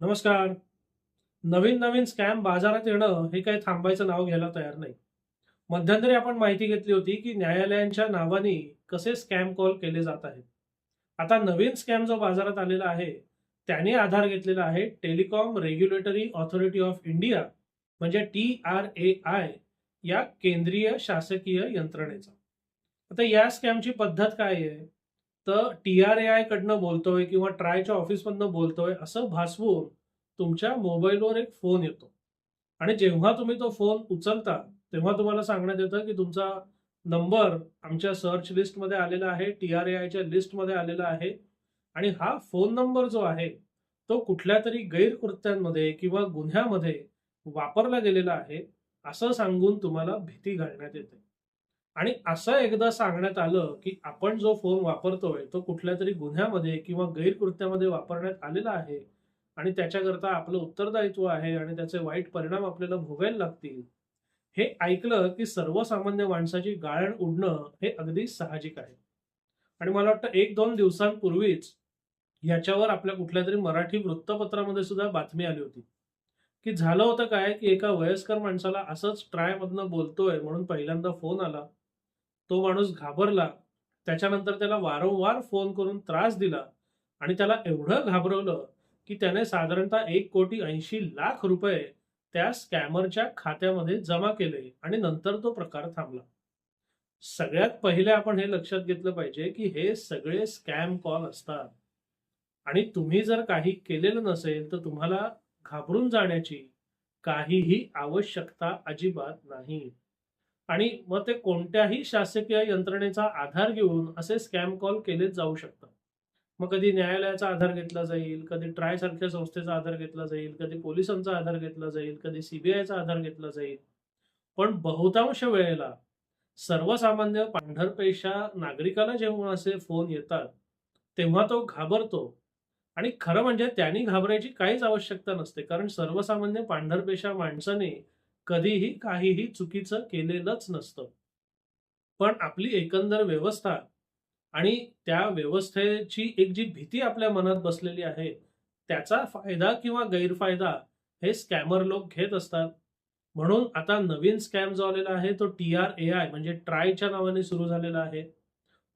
नमस्कार. नवीन नवीन स्कॅम बाजारात येणं हे काही थांबायचं नाव घ्यायला तयार नाही. मध्यंतरी आपण माहिती घेतली होती की न्यायालयांच्या नावाने कसे स्कॅम कॉल केले जात आहेत. आता नवीन स्कॅम जो बाजारात आलेला आहे त्याने आधार घेतलेला आहे telecom regulatory authority of India म्हणजे टी आर ए आय या केंद्रीय शासकीय यंत्रणेचा. आता या स्कॅमची पद्धत काय आहे? तर टी आर ए आय कडनं बोलतोय किंवा ट्रायच्या ऑफिसमधनं बोलतोय असं भासवून तुमच्या मोबाईलवर एक फोन येतो. आणि जेव्हा तुम्ही तो फोन उचलता तेव्हा तुम्हाला सांगण्यात येतं की तुमचा नंबर आमच्या सर्च लिस्टमध्ये आलेला आहे टी आर ए आयच्या लिस्टमध्ये आलेला आहे. आणि हा फोन नंबर जो आहे तो कुठल्या तरी गैरकृत्यांमध्ये किंवा गुन्ह्यामध्ये वापरला गेलेला आहे असं सांगून तुम्हाला भीती घालण्यात येते. आणि असं एकदा सांगण्यात आलं की आपण जो फोन वापरतोय तो कुठल्या तरी गुन्ह्यामध्ये किंवा गैरकृत्यामध्ये वापरण्यात आलेला आहे आणि त्याच्याकरता आपलं उत्तरदायित्व आहे आणि त्याचे वाईट परिणाम आपल्याला भोगायला लागतील हे ऐकलं की सर्वसामान्य माणसाची गाळण उडणं हे अगदी साहजिक आहे. आणि मला वाटतं एक दोन दिवसांपूर्वीच याच्यावर आपल्या कुठल्या तरी मराठी वृत्तपत्रामध्ये सुद्धा बातमी आली होती की झालं होतं काय की एका वयस्कर माणसाला असंच ट्रायमधनं बोलतोय म्हणून पहिल्यांदा फोन आला तो माणूस घाबरला. त्याच्यानंतर त्याला वारंवार फोन करून त्रास दिला आणि त्याला एवढं घाबरवलं की त्याने साधारणतः एक कोटी ऐंशी लाख रुपये त्या स्कॅमरच्या खात्यामध्ये जमा केले आणि नंतर तो प्रकार थांबला. सगळ्यात पहिले आपण हे लक्षात घेतलं पाहिजे की हे सगळे स्कॅम कॉल असतात. आणि तुम्ही जर काही केलेलं नसेल तर तुम्हाला घाबरून जाण्याची काहीही आवश्यकता अजिबात नाही. आणि मग ते कोणत्याही शासकीय यंत्रणेचा आधार घेऊन असे स्कॅम कॉल केलेच जाऊ शकतात. मग कधी न्यायालयाचा आधार घेतला जाईल कधी ट्राय सारख्या संस्थेचा आधार घेतला जाईल कधी पोलिसांचा आधार घेतला जाईल कधी सीबीआयचा आधार घेतला जाईल. पण बहुतांश वेळेला सर्वसामान्य पांढरपेशा नागरिकाला जेव्हा असे फोन येतात तेव्हा तो घाबरतो. आणि खरं म्हणजे त्यांनी घाबरायची काहीच आवश्यकता नसते कारण सर्वसामान्य पांढरपेशा माणसाने कधीही काहीही चुकीचं केलेलंच नसतं. पण आपली एकंदर व्यवस्था आणि त्या व्यवस्थेची एक जी भीती आपल्या मनात बसलेली आहे त्याचा फायदा किंवा गैरफायदा हे स्कॅमर लोक घेत असतात. म्हणून आता नवीन स्कॅम जो आलेला आहे तो टी आर ए आय म्हणजे ट्रायच्या नावाने सुरू झालेला आहे.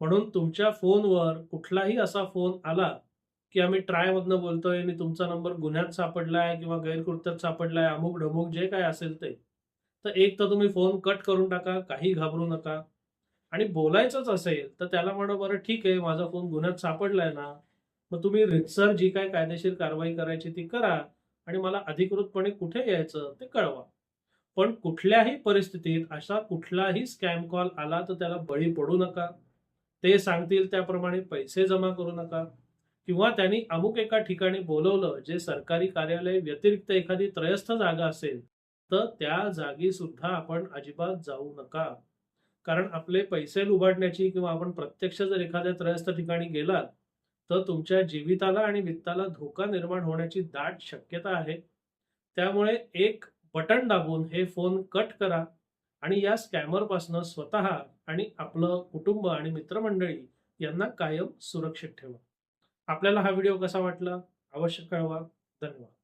म्हणून तुमच्या फोनवर कुठलाही असा फोन आला की आम्ही ट्रायमधनं बोलतोय आणि तुमचा नंबर गुन्ह्यात सापडलाय किंवा गैरकृत्यात सापडलाय अमुक ढमुक जे काय असेल ते. तर एक तर तुम्ही फोन कट करून टाका काही घाबरू नका. आणि बोलायचंच असेल तर त्याला म्हणा बरं ठीक आहे माझा फोन गुन्ह्यात सापडलाय ना मग तुम्ही रितसर जी काय कायदेशीर कारवाई करायची ती करा आणि मला अधिकृतपणे कुठे यायचं ते कळवा. पण कुठल्याही परिस्थितीत असा कुठलाही स्कॅम कॉल आला तर त्याला बळी पडू नका. ते सांगतील त्याप्रमाणे पैसे जमा करू नका. किंवा त्यांनी अमुक एका ठिकाणी बोलवलं जे सरकारी कार्यालय व्यतिरिक्त एखादी त्रयस्थ जागा असेल तर त्या जागी सुद्धा आपण अजिबात जाऊ नका. कारण आपले पैसे लुबाडण्याची किंवा आपण प्रत्यक्ष जर एखाद्या त्रयस्थ ठिकाणी गेलात तर तुमच्या जीविताला आणि वित्ताला धोका निर्माण होण्याची दाट शक्यता आहे. त्यामुळे एक बटन दाबून हे फोन कट करा आणि या स्कॅमरपासनं स्वतः आणि आपलं कुटुंब आणि मित्रमंडळी यांना कायम सुरक्षित ठेवा. आपल्याला हा व्हिडिओ कसा वाटला अवश्य कळवा. धन्यवाद.